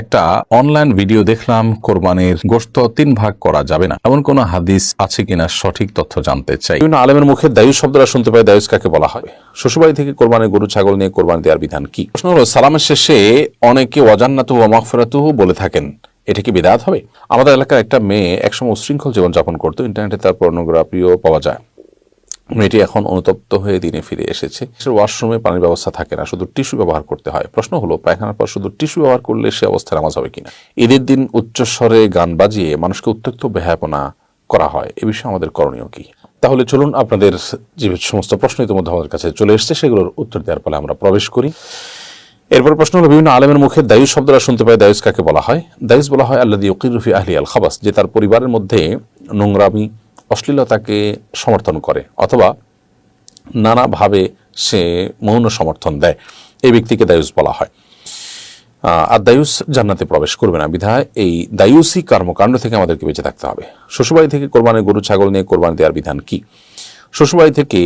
একটা online video দেখলাম, কোরবানির গোশত তিন ভাগ করা যাবে না। এমন কোন হাদিস আছে কিনা সঠিক তথ্য জানতে চাই। বিভিন্ন আলেমের মুখে দায়ুস শব্দটা শুনতে পাই, দায়ুস কাকে বলা হয়? শ্বশুরবাড়ি থেকে কোরবানির গরু, ছাগল নিয়ে কোরবানি দেওয়ার বিধান কি? প্রশ্ন হলো, সালামের শেষে অনেকে অজান্নাত ও বলে থাকেন, এটা কি বিদাত হবে? আমাদের এলাকার একটা মেয়ে একসময় উশৃঙ্খল জীবনযাপন করতো, ইন্টারনেটে তার পর্নোগ্রাফিও পাওয়া যায়। মেয়েটি এখন অনুতপ্ত হয়ে দিনে ফিরে এসেছে। সে ওয়াশরুমে পানির ব্যবস্থা থাকে না, শুধু টিস্যু ব্যবহার করতে হয়। প্রশ্ন হলো, পায়খানার পর শুধু টিস্যু ব্যবহার করলে সে অবস্থায় নামাজ হবে কিনা? ঈদের দিন উচ্চস্বরে গান বাজিয়ে মানুষকে উত্ত্যক্ত বেহাপনা করা হয়। এ বিষয়ে আমাদের করণীয় কি? তাহলে চলুন আপনাদের যে সমস্ত প্রশ্ন ইতিমধ্যে আমাদের কাছে চলে এসেছে, সেগুলোর উত্তর দেওয়ার ফলে আমরা প্রবেশ করি। এরপর প্রশ্ন হলো, বিভিন্ন আলেমের মুখে দায়ুস শব্দটা শুনতে পাই দায়ুস কাকে বলা হয়? দায়ুস বলা হয় আল্লাহ ইউকিরুফি আহলি আল খাবাস, যে তার পরিবারের মধ্যে নোংরামি অশ্লীলতাকে সমর্থন করে অথবা নানাভাবে সে মৌন সমর্থন দেয়। এই ব্যক্তিকে দায়ুস বলা হয়। আর দায়ুস জান্নাতে প্রবেশ করবে না বিধায় এই দায়ুসি কর্মকাণ্ড থেকে আমাদেরকে বেঁচে থাকতে হবে। শ্বশুরবাড়ি থেকে কোরবানির গরু, ছাগল নিয়ে কোরবানি দেওয়ার বিধান কি? শ্বশুরবাড়ি থেকে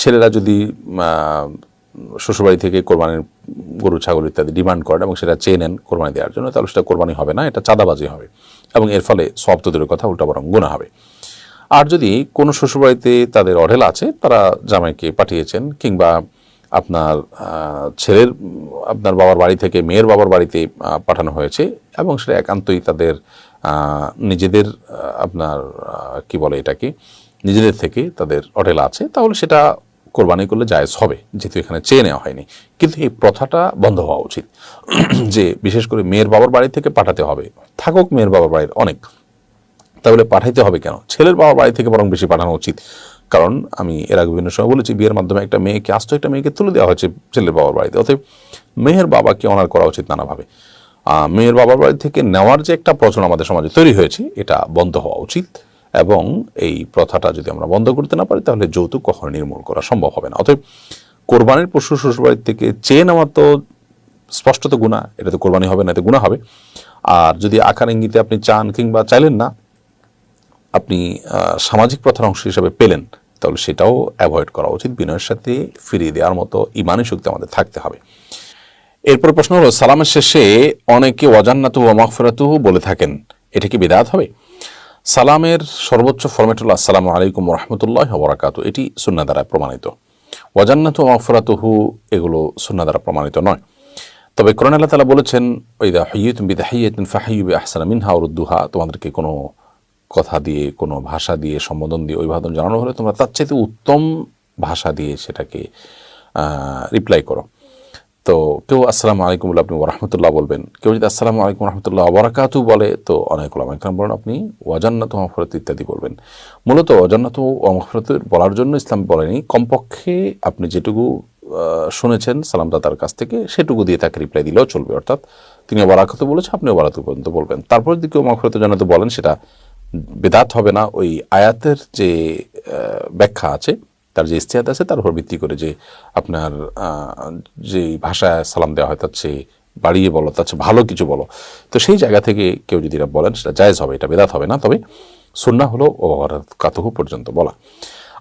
ছেলেরা যদি শ্বশুরবাড়ি থেকে কোরবানির গরু, ছাগল ইত্যাদি ডিমান্ড করেন এবং সেটা চেয়ে নেন কোরবানি দেওয়ার জন্য, তাহলে সেটা কোরবানি হবে না, এটা চাঁদাবাজি হবে এবং এর ফলে সব তো দূরের কথা, উল্টা বরং গুণা হবে। আর যদি কোনো শ্বশুরবাড়িতে তাদের অঢেল আছে, তারা জামাইকে পাঠিয়েছেন, কিংবা আপনার ছেলের, আপনার বাবার বাড়ি থেকে মেয়ের বাবার বাড়িতে পাঠানো হয়েছে, এবং সেটা একান্তই তাদের নিজেদের আপনার কি বলে এটাকে, নিজেদের থেকে তাদের অঢেল আছে, তাহলে সেটা কোরবানি করলে জায়েজ হবে, যেহেতু এখানে চেয়ে নেওয়া হয়নি। কিন্তু এই প্রথাটা বন্ধ হওয়া উচিত। যে বিশেষ করে মেয়ের বাবার বাড়ি থেকে পাঠাতে হবে, থাকুক মেয়ের বাবার বাড়ির অনেক। তাহলে পাঠাইতে হবে কেন? ছেলের বাবা বাড়ি থেকে বরং বেশি পাঠানো উচিত। কারণ আমি এর আগে বিভিন্ন সময় বলেছি, বিয়ের মাধ্যমে একটা মেয়েকে, আস্ত একটা মেয়েকে তুলে দেওয়া হয়েছে ছেলের বাবার বাড়িতে। অতএব মেয়ের বাবাকে অনার করা উচিত নানাভাবে। মেয়ের বাবার বাড়ি থেকে নেওয়ার যে একটা প্রচলন আমাদের সমাজে তৈরি হয়েছে, এটা বন্ধ হওয়া উচিত এবং এই প্রথাটা যদি আমরা বন্ধ করতে না পারি, তাহলে যৌতুক কখনো নির্মূল করা সম্ভব হবে না। অতএব কোরবানির পশু শ্বশুরবাড়ির থেকে চেয়ে নেওয়া তো স্পষ্টত গুণা এটা তো কোরবানি হবে না, এতে গুণা হবে। আর যদি আকার ইঙ্গিতে আপনি চান কিংবা চাইলেন না আপনি সামাজিক প্রথার অংশ হিসাবে পেলেন, তাহলে সেটাও অ্যাভয়েড করা উচিত। বিনয়ের সাথে ফিরিয়ে দেওয়ার মতো ইমানি শক্তি আমাদের থাকতে হবে। এরপর প্রশ্ন হলো, সালামের শেষে অনেকে অজান্নাতু ও মাগফিরাতু বলে থাকেন, এটা কি বিদাত হবে? সালামের সর্বোচ্চ ফরমেট হলো, আসসালামু আলাইকুম রহমতুল্লাহ বরাকাতু। এটি সুন্না দ্বারা প্রমাণিত। ওয়াজান্নাতু ও মাগফিরাতুহু এগুলো সুন্না দ্বারা প্রমাণিত নয়। তবে কোরআন আল্লাহ তালা বলেছেন ওইদা হাইয়ুতুম বিদাহাইয়াতিন ফাহাইয়ুবি আহসানা মিনহা তোমাদেরকে কোনো কথা দিয়ে, কোনো ভাষা দিয়ে, সম্বোধন দিয়ে, অভিবাদন জানানো হলে তোমরা তার চাইতে উত্তম ভাষা দিয়ে সেটাকে রিপ্লাই করো। তো কেউ আসসালামু আলাইকুম বলে আপনি ওরহমতুল্লাহ বলবেন, কেউ যদি আসসালামু আলাইকুম রহমতুল্লাহ ওবরাকাতু বলে, তো অনেক ওলামাইকাম বলেন, আপনি ওয়াজান্নাত মফরত ইত্যাদি বলবেন। মূলত অজান্নাত মফরত বলার জন্য ইসলাম বলেনি, কমপক্ষে আপনি যেটুকু শুনেছেন সালামদাতার কাছ থেকে, সেটুকু দিয়ে তাকে রিপ্লাই দিলেও চলবে, অর্থাৎ তিনি ওবরাকাতু বলেছে, আপনি ওবরাকাতু পর্যন্ত বলবেন। তারপর যদি কেউ মফরতের জন্য তো বলেন, সেটা বেদাত হবে না, ওই আয়াতের যে ব্যাখ্যা আছে, তার যে ইস্তেহাদ আছে, তার উপর ভিত্তি করে যে আপনার যে ভাষায় সালাম দেওয়া হয়, তার চেয়ে বাড়িয়ে বলো, তার চেয়ে ভালো কিছু বলো। তো সেই জায়গা থেকে কেউ যদি এটা বলেন, সেটা জায়েজ হবে, এটা বেদাত হবে না। তবে সুন্না হলো কাতহু পর্যন্ত বলা।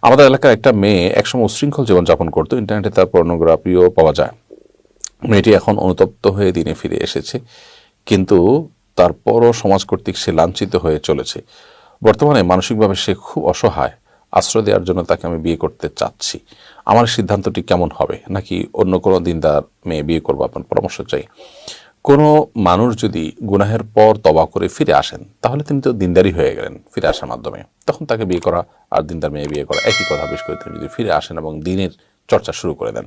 আমাদের এলাকার একটা মেয়ে একসময় উশৃঙ্খল জীবনযাপন করতো, ইন্টারনেটে তার পর্নোগ্রাফিও পাওয়া যায়। মেয়েটি এখন অনুতপ্ত হয়ে দিনে ফিরে এসেছে। কিন্তু তারপরও সমাজ কর্তৃক সে লাঞ্ছিত হয়ে চলেছে। বর্তমানে মানসিকভাবে সে খুব অসহায়। আশ্রয় দেওয়ার জন্য তাকে আমি বিয়ে করতে চাচ্ছি। আমার সিদ্ধান্তটি কেমন হবে? নাকি অন্য কোনো দিনদার মেয়ে বিয়ে করব? আপনার পরামর্শ চাই। কোনো মানুষ যদি গুনাহের পর তবা করে ফিরে আসেন, তাহলে তিনি তো দিনদারি হয়ে গেলেন ফিরে আসার মাধ্যমে। তখন তাকে বিয়ে করা আর দিনদার মেয়ে বিয়ে করা একই কথা। বিশেষ করে তিনি যদি ফিরে আসেন এবং দিনের চর্চা শুরু করে দেন,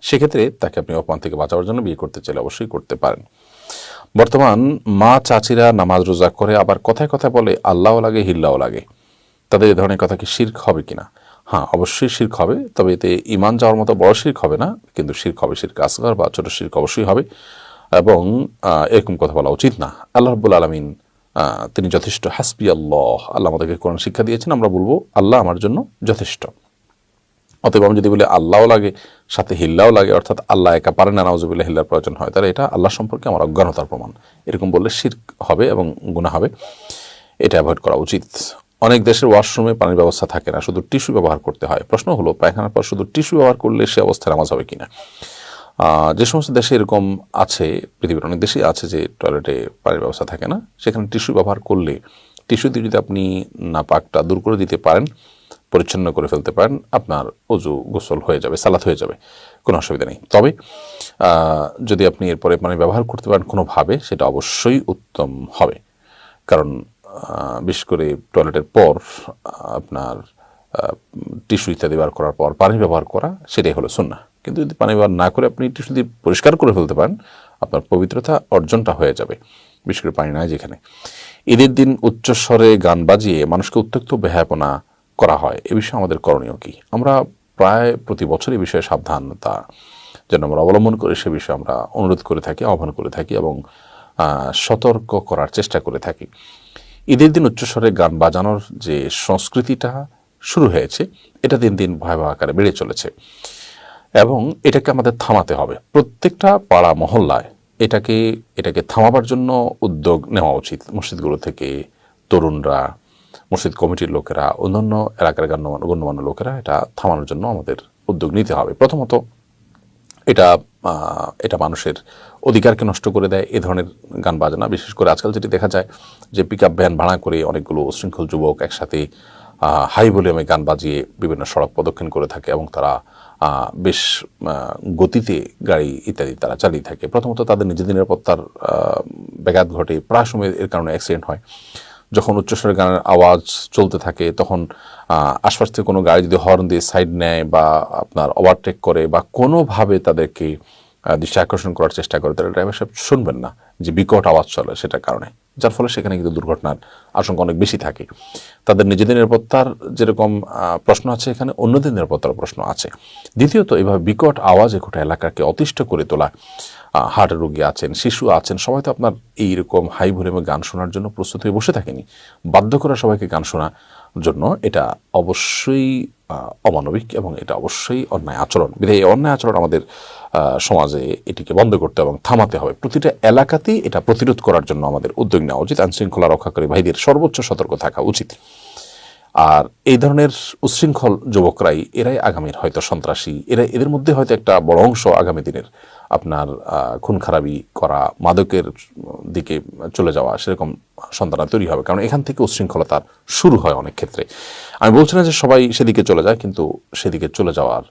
সেক্ষেত্রে তাকে আপনি অপমান থেকে বাঁচাবার জন্য বিয়ে করতে চাইলে অবশ্যই করতে পারেন। বর্তমান মা চাচিরা নামাজ রোজা করে আবার কথায় কথায় বলে, আল্লাহও লাগে, হিল্লাও লাগে। তাদের এ ধরনের কথা কি শির্ক হবে কিনা? হ্যাঁ অবশ্যই শির্ক হবে, তবে এতে ইমান যাওয়ার মতো বড় শির্ক হবে না, কিন্তু শির্ক হবে, শির্ক আসগার বা ছোটো শির্ক অবশ্যই হবে এবং এরকম কথা বলা উচিত না। আল্লাহ রব্বুল আলমিন তিনি যথেষ্ট হাসবি আল্লাহ আল্লাহ আমাদেরকে কোরআন শিক্ষা দিয়েছেন, আমরা বলব, আল্লাহ আমার জন্য যথেষ্ট। অতএব আমি যদি বলি আল্লাহও লাগে, সাথে হিল্লাও লাগে, অর্থাৎ আল্লাহ একা পারে না, নাউজুবিল্লাহ হিল্লার প্রয়োজন হয়, তাহলে এটা আল্লাহ সম্পর্কে আমার অজ্ঞানতার প্রমাণ। এরকম বললে শির হবে এবং গুণা হবে। এটা অ্যাভয়েড করা উচিত। অনেক দেশের ওয়াশরুমে পানির ব্যবস্থা থাকে না, শুধু টিস্যু ব্যবহার করতে হয়। প্রশ্ন হলো, পায়খানার পর শুধু টিস্যু ব্যবহার করলে সে অবস্থায় নামাজ হবে কিনা? যে সমস্ত দেশে এরকম আছে, পৃথিবীর অনেক দেশেই আছে যে টয়লেটে পানির ব্যবস্থা থাকে না, সেখানে টিস্যু ব্যবহার করলে টিস্যু দিয়ে যদি আপনি নাপাকটা দূর করে দিতে পারেন পরিচ্ছন্ন করে ফেলতে পারেন, আপনার অজু গোসল হয়ে যাবে, সালাত হয়ে যাবে, কোনো অসুবিধা নেই। তবে যদি আপনি এরপরে পানি ব্যবহার করতে পারেন কোনোভাবে, সেটা অবশ্যই উত্তম হবে। কারণ বিশেষ করে টয়লেটের পর, আপনার টিস্যু ইত্যাদি ব্যবহার করার পর পানি ব্যবহার করা, সেটাই হলো সুন্না কিন্তু যদি পানি ব্যবহার না করে আপনি টিস্যু দিয়ে পরিষ্কার করে ফেলতে পারেন, আপনার পবিত্রতা অর্জনটা হয়ে যাবে, বিশেষ করে পানি নাই যেখানে। ঈদের দিন উচ্চস্বরে গান বাজিয়ে মানুষকে উত্ত্যক্ত বেহায়াপনা করা হয়। এ বিষয়ে আমাদের করণীয় কি? আমরা প্রায় প্রতি বছর এই বিষয়ে সাবধানতা যেন আমরা অবলম্বন করে সে বিষয়ে আমরা অনুরোধ করে থাকি, আহ্বান করে থাকি এবং সতর্ক করার চেষ্টা করে থাকি। ঈদের দিন উচ্চস্বরে গান বাজানোর যে সংস্কৃতিটা শুরু হয়েছে, এটা দিন দিন ভয়াবহ আকারে বেড়ে চলেছে এবং এটাকে আমাদের থামাতে হবে। প্রত্যেকটা পাড়া মহল্লায় এটাকে এটাকে থামাবার জন্য উদ্যোগ নেওয়া উচিত। মসজিদগুলো থেকে তরুণরা মসজিদ কমিটির লোকেরা, অন্যান্য এলাকার গণ্যমান্য গণ্যমান্য লোকেরা এটা থামানোর জন্য আমাদের উদ্যোগ নিতে হবে। প্রথমত, এটা এটা মানুষের অধিকারকে নষ্ট করে দেয়, এ ধরনের গান বাজনা। বিশেষ করে আজকাল যেটি দেখা যায় যে পিক আপ ভ্যান ভাড়া করে অনেকগুলো উশৃঙ্খল যুবক একসাথে হাই ভলিউমে গান বাজিয়ে বিভিন্ন সড়ক প্রদক্ষিণ করে থাকে এবং তারা বেশ গতিতে গাড়ি ইত্যাদি তারা চালিয়ে থাকে। প্রথমত তাদের নিজেদের নিরাপত্তার ব্যাঘাত ঘটে। প্রায় সময় এর কারণে অ্যাক্সিডেন্ট হয়। যখন উচ্চস্বরের গানের আওয়াজ চলতে থাকে, তখন আশপাশ থেকে কোনো গাড়ি যদি হর্ন দিয়ে সাইড নেয় বা আপনার ওভারটেক করে বা কোনোভাবে তাদেরকে দৃষ্টি আকর্ষণ করার চেষ্টা করে, তাহলে ড্রাইভার সাহেব শুনবেন না যে বিকট আওয়াজ চলে সেটার কারণে। যার ফলে সেখানে কিন্তু দুর্ঘটনার আশঙ্কা অনেক বেশি থাকে। তাদের নিজেদের নিরাপত্তার যেরকম প্রশ্ন আছে এখানে, অন্যদের নিরাপত্তার প্রশ্ন আছে। দ্বিতীয়ত, এভাবে বিকট আওয়াজে গোটা এলাকাকে অতিষ্ঠ করে তোলা হার্টের রোগী আছেন, শিশু আছেন, সবাই তো আপনার এইরকম হাই ভলিউমে গান শোনার জন্য প্রস্তুত হয়ে বসে থাকেনি। বাধ্য করা সবাইকে গান শোনার জন্য এটা অবশ্যই অমানবিক এবং এটা অবশ্যই অন্যায় আচরণ। বিধায় এই অন্যায় আচরণ আমাদের সমাজে এটিকে বন্ধ করতে এবং থামাতে হবে। প্রতিটা এলাকাতেই এটা প্রতিরোধ করার জন্য আমাদের উদ্যোগ নেওয়া উচিত। আইনশৃঙ্খলা রক্ষাকারী ভাইদের সর্বোচ্চ সতর্ক থাকা উচিত। আর এই ধরনের উচ্ছৃঙ্খল যুবকরাই, এরাই আগামীর হয়তো সন্ত্রাসী। এরা এদের মধ্যে হয়তো একটা বড় অংশ আগামী দিনের আপনার খুন খারাপি করা, মাদকের দিকে চলে যাওয়া, সেরকম সন্তানা তৈরি হবে। কারণ এখান থেকে উচ্ছৃঙ্খলতার শুরু হয় অনেক ক্ষেত্রে। আমি বলছি না যে সবাই সেদিকে চলে যায়, কিন্তু সেদিকে চলে যাওয়ার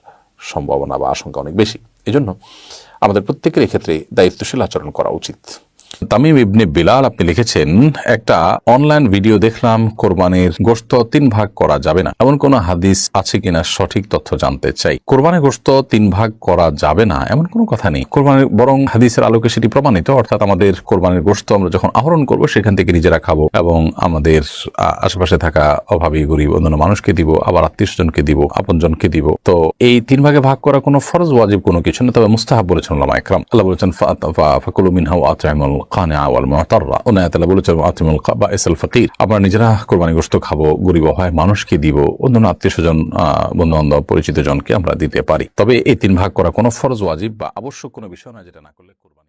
সম্ভাবনা বা আশঙ্কা অনেক বেশি। এজন্য আমাদের প্রত্যেকের ক্ষেত্রে দায়িত্বশীল আচরণ করা উচিত। তামিম ইবনে বিলাল আপনি লিখেছেন, একটা অনলাইন ভিডিও দেখলাম, কোরবানির গোশত তিন ভাগ করা যাবে না। এমন কোন হাদিস আছে কিনা সঠিক তথ্য জানতে চাই। কোরবানির গোশত তিন ভাগ করা যাবে না, এমন কোনো কথা নেই। কোরবানির, বরং হাদিসের আলোকে সেটি প্রমাণিত, অর্থাৎ আমাদের কোরবানির গোশত আমরা যখন আহরণ করব, সেখান থেকে নিজেরা খাব এবং আমাদের আশেপাশে থাকা অভাবী, গরিব, অন্যান্য মানুষকে দিব, আবার আত্মীয় স্বজনকে দিব, আপনজনকে দিব। তো এই তিন ভাগে ভাগ করা কোনো ফরজ, ওয়াজিব কোনো কিছু না, তবে মুস্তাহাব বলেছেন আল্লাহ বলেছেন ওনা বলেছেন আমরা নিজেরা কোরবানি গোস্ত খাব, গরিব হয় মানুষকে দিব, অন্যান্য আত্মীয় স্বজন বন্ধু বান্ধব পরিচিত জনকে আমরা দিতে পারি। তবে এই তিন ভাগ করা কোনো ফরজ, ওয়াজিব বা আবশ্যক কোনো বিষয় না যেটা না করলে কোরবানি